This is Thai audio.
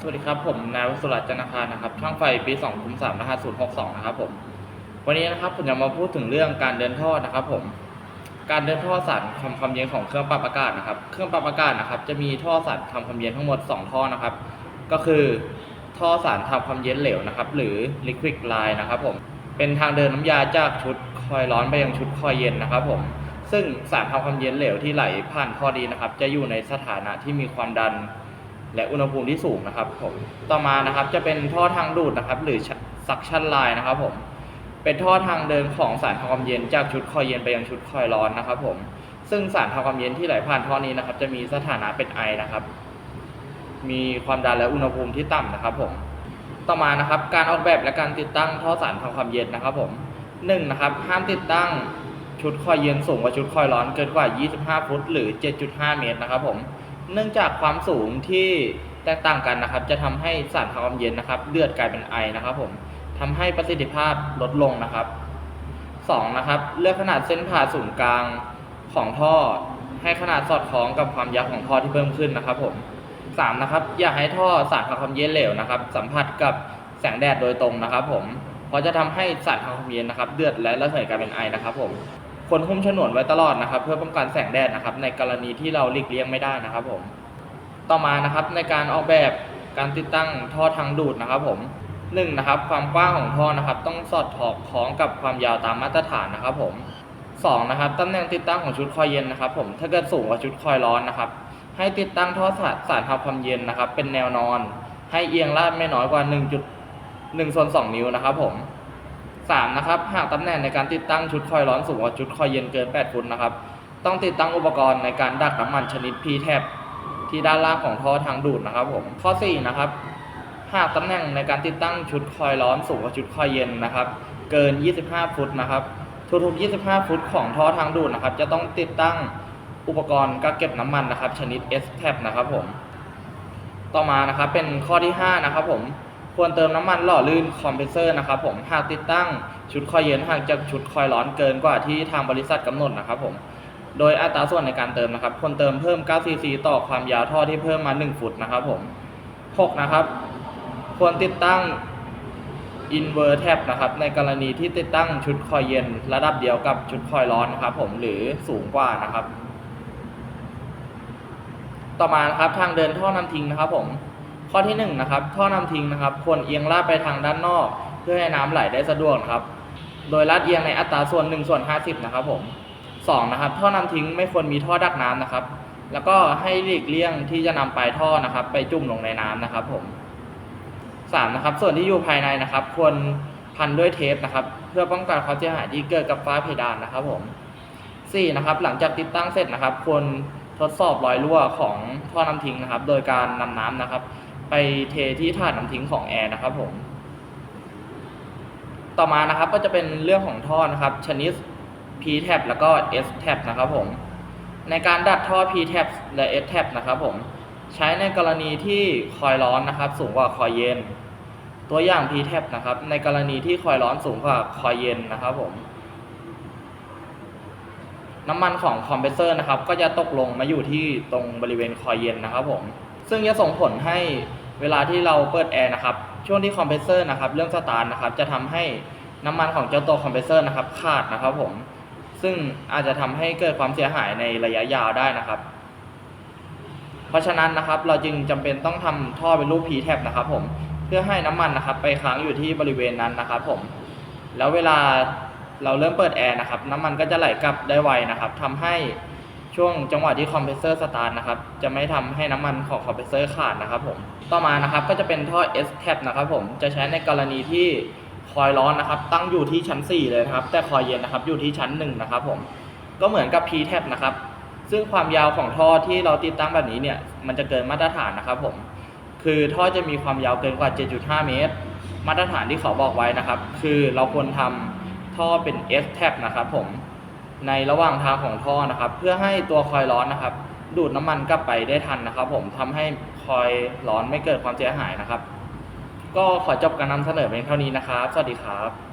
สวัสดีครับ ผมนายวสุรัตน์จันทคารนะครับ ช่างไฟปี2คุม3รหัส062นะครับผมวันนี้นะครับผมจะมาพูดถึงเรื่องการเดินท่อนะครับผมการเดินท่อสารทำความเย็นของเครื่องปรับอากาศนะครับ เครื่องปรับอากาศนะครับ จะมีท่อสารทำความเย็นทั้งหมด 2 ท่อนะครับ ก็คือท่อสารทำความเย็นเหลวนะครับ หรือ liquid line นะครับผมเป็นทางเดินน้ำยาจากชุดคอยร้อนไปยังชุดคอยเย็นนะครับผมซึ่งสารทำความเย็นเหลวที่ไหลผ่านท่อนี้นะครับ จะอยู่ในสถานะที่มีความดัน และอุณหภูมิที่สูงนะครับผมต่อมานะครับจะเป็นท่อทางดูดนะครับ หรือซักชันไลน์นะครับผมเป็นท่อทางเดินของสารทำความเย็นจากชุดคอยเย็นไปยังชุดคอยร้อนนะครับผมซึ่งสารทำความเย็นที่ไหลผ่านท่อนี้นะครับ จะมีสถานะเป็นไอนะครับ มีความดันและอุณหภูมิที่ต่ำนะครับผมต่อมานะครับการออกแบบและการติดตั้งท่อสารทำความเย็นนะครับผมหนึ่งนะครับห้ามติดตั้งชุดคอยเย็นสูงกว่าชุดคอยร้อนเกินกว่า 25 ฟุต หรือ 7.5 เมตรนะครับผม เนื่องจากความสูงที่แตกต่างกันนะครับ จะทำให้สารทำความเย็นนะครับ เลือดกลายเป็นไอนะครับผมทำให้ประสิทธิภาพลดลงนะครับสองนะครับ เลือกขนาดเส้นผ่าศูนย์กลางของท่อ ให้ขนาดสอดคล้องกับความยาวของท่อที่เพิ่มขึ้นนะครับผมสามนะครับ อย่าให้ท่อสารทำความเย็นเหลวนะครับ สัมผัสกับแสงแดดโดยตรงนะครับ ผม เพราะจะทำให้สารทำความเย็นนะครับเดือดและระเหยกลายเป็นไอนะครับผม ควรหุ้มฉนวนไว้ตลอดนะครับ เพื่อป้องกันแสงแดดนะครับ ในกรณีที่เราหลีกเลี่ยงไม่ได้นะครับผมต่อมานะครับในการออกแบบการติดตั้งท่อทางดูดนะครับผมหนึ่งนะครับความกว้างของท่อนะครับ ต้องสอดคล้องกับความยาวตามมาตรฐานนะครับผมสองนะครับตำแหน่งติดตั้งของชุดคอยเย็นนะครับ ผมถ้าเกิดสูงกว่าชุดคอยร้อนนะครับ ให้ติดตั้งท่อสารสารทำความเย็นนะครับ เป็นแนวนอน ให้เอียงลาดไม่น้อยกว่า 1.1ส่วน2นิ้วนะครับผม สามนะครับหากตำแหน่งในการติดตั้งชุดคอยร้อนสูงกว่าชุดคอยเย็นเกิน 8 ฟุตนะครับ ต้องติดตั้งอุปกรณ์ในการดักน้ำมันชนิด p t a p ที่ด้านล่างของท่อทางดูดนะครับผมข้อ 4 นะครับ หากตำแหน่งในการติดตั้งชุดคอยร้อนสูงกว่าชุดคอยเย็นนะครับ เกิน 25 ฟุตนะครับทุกๆ25 ฟุตของท่อทางดูดนะครับ จะต้องติดตั้งอุปกรณ์กักเก็บน้ำมันนะครับ ชนิด S tap นะครับผม ต่อมานะครับเป็นข้อที่ 5 นะครับผม ควรเติมน้ำมันหล่อลื่นคอมเพรสเซอร์นะครับผมหากติดตั้งชุดคอยเย็นห่างจากชุดคอยร้อนเกินกว่าที่ทางบริษัทกำหนดนะครับผมโดยอัตราส่วนในการเติมนะครับควรเติมเพิ่ม9ซีซีต่อความยาวท่อที่เพิ่มมา 1 ฟุตนะครับผม6นะครับควรติดตั้ง inverter tab นะครับในกรณีที่ติดตั้งชุดคอยเย็น ระดับเดียวกับชุดคอยร้อนนะครับผมหรือสูงกว่านะครับ ต่อมานะครับทางเดินท่อนำทิ้งนะครับผม ข้อที่1นงนะครับท่อนำทิ้งนะครับควรเอียงลาดไปทางด้านนอก เพื่อให้น้ำไหลได้สะดวกนะครับ โดยลาดเอียงในอัตราส่วน1ส่วน50 นะครับผม2นะครับท่อนำทิ้งไม่ควรมีท่อดักน้ำนะครับ แล้วก็ให้หลีกเลี่ยงที่จะนำปลายท่อนะครับ ไปจุ่มลงในน้ำนะครับผม3นะครับส่วนที่อยู่ภายในนะครับ ควรพันด้วยเทปนะครับ เพื่อป้องกันความเสียหายที่เกิดกับฟ้าเพดานนะครับผม4นะครับหลังจากติดตั้งเสร็จนะครับ ควรทดสอบรอยรั่วของท่อน้ำทิ้งนะครับ โดยการนำน้ำนะครับ ไปเทที่ถาดน้ำทิ้งของแอร์นะครับผม ต่อมานะครับก็จะเป็นเรื่องของท่อนะครับ ชนิด P tab แล้วก็ S tab นะครับผม ในการดัดท่อ P tab และ S tab นะครับผม ใช้ในกรณีที่คอยร้อนนะครับ สูงกว่าคอยเย็น ตัวอย่าง P tab นะครับ ในกรณีที่คอยร้อนสูงกว่าคอยเย็นนะครับผมน้ำมันของคอมเพรสเซอร์นะครับ ก็จะตกลงมาอยู่ที่ตรงบริเวณคอยเย็นนะครับผม ซึ่งจะส่งผลให้เวลาที่เราเปิดแอร์นะครับช่วงที่คอมเพรสเซอร์นะครับเรื่องสตาร์ทนะครับจะทำให้น้ำมันของเจ้าตัวคอมเพรสเซอร์นะครับขาดนะครับผมซึ่งอาจจะทำให้เกิดความเสียหายในระยะยาวได้นะครับ เพราะฉะนั้นนะครับเราจึงจำเป็นต้องทำท่อเป็นรูป P tab นะครับผมเพื่อให้น้ำมันนะครับไปค้างอยู่ที่บริเวณนั้นนะครับผมแล้วเวลาเราเริ่มเปิดแอร์นะครับน้ำมันก็จะไหลกลับได้ไวนะครับทำให้ ช่วงจังหวะที่คอมเพรสเซอร์สตาร์ทนะครับ จะไม่ทำให้น้ำมันของคอมเพรสเซอร์ขาดนะครับผม ต่อมานะครับก็จะเป็นท่อ S tab นะครับผม จะใช้ในกรณีที่คอยร้อนนะครับ ตั้งอยู่ที่ชั้น 4 เลยนะครับ แต่คอยเย็นนะครับอยู่ที่ชั้น 1 นะครับผม ก็เหมือนกับ P tab นะครับ ซึ่งความยาวของท่อที่เราติดตั้งแบบนี้เนี่ย มันจะเกินมาตรฐานนะครับผม คือท่อจะมีความยาวเกินกว่า 7.5 เมตร มาตรฐานที่เขาบอกไว้นะครับ คือเราควรทำท่อเป็น S tab นะครับผม ในระหว่างทางของท่อนะครับ เพื่อให้ตัวคอยร้อนนะครับ ดูดน้ำมันกลับไปได้ทันนะครับ ผมทำให้คอยร้อนไม่เกิดความเสียหายนะครับ ก็ขอจบการนำเสนอเพียงเท่านี้นะครับ สวัสดีครับ